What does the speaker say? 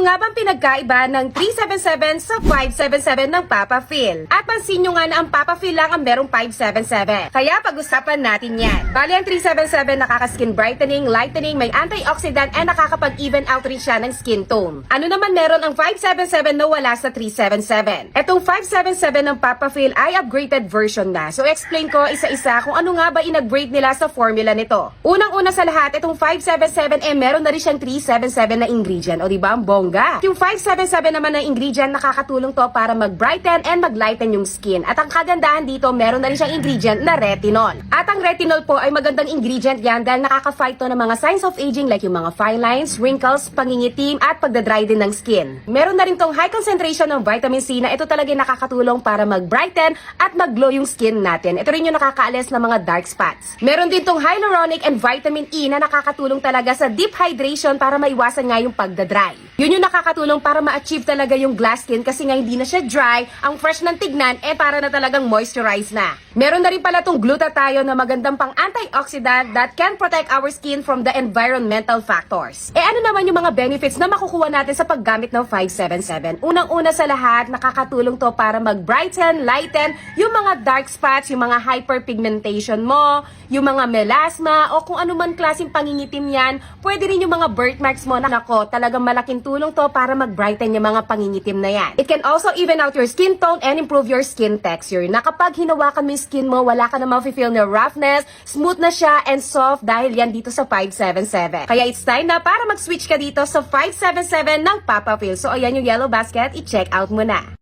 Ano nga bang pinagkaiba ng 377 sa 577 ng Papa Phil? At pansin nyo nga na ang Papa Phil lang ang merong 577. Kaya pag-usapan natin yan. Bali ang 377 nakaka-skin brightening, lightening, may antioxidant and nakakapag-even out rin siya ng skin tone. Ano naman meron ang 577 na wala sa 377? Etong 577 ng Papa Phil ay upgraded version na. So explain ko isa-isa kung ano nga ba in-upgrade nila sa formula nito. Unang-una sa lahat, itong 577 eh meron na rin siyang 377 na ingredient. O di ba ang bongga? Yung 577 naman na ingredient nakakatulong to para mag-brighten and mag-lighten yung skin. At ang kagandahan dito, meron na rin siyang ingredient na retinol. At ang retinol po ay magandang ingredient yan dahil nakaka-fight to ng mga signs of aging like yung mga fine lines, wrinkles, pangingitim, at pagdadry din ng skin. Meron na rin tong high concentration ng vitamin C na ito talaga nakakatulong para mag-brighten at mag-glow yung skin natin. Ito rin yung nakakaalis ng mga dark spots. Meron din tong hyaluronic and vitamin E na nakakatulong talaga sa deep hydration para maiwasan nga yung pagdadry. Yun yung nakakatulong para ma-achieve talaga yung glass skin kasi nga hindi na siya dry, ang fresh ng tignan, eh para na talagang moisturize na. Meron na rin pala tong glutathione na magandang pang antioxidant that can protect our skin from the environmental factors. Eh ano naman yung mga benefits na makukuha natin sa paggamit ng 577? Unang-una sa lahat, nakakatulong to para mag-brighten, lighten yung mga dark spots, yung mga hyperpigmentation mo, yung mga melasma, o kung ano man klaseng pangingitim yan, pwede rin yung mga birthmarks mo na nako, talagang malaking tulong to para mag-brighten yung mga pangingitim na yan. It can also even out your skin tone and improve your skin texture. Na kapag hinawakan mo yung skin mo, wala ka na mafe-feel na roughness, smooth na siya, and soft dahil yan dito sa 577. Kaya it's time na para mag-switch ka dito sa 577 ng Papa Phil. So ayan yung yellow basket, i-check out mo na.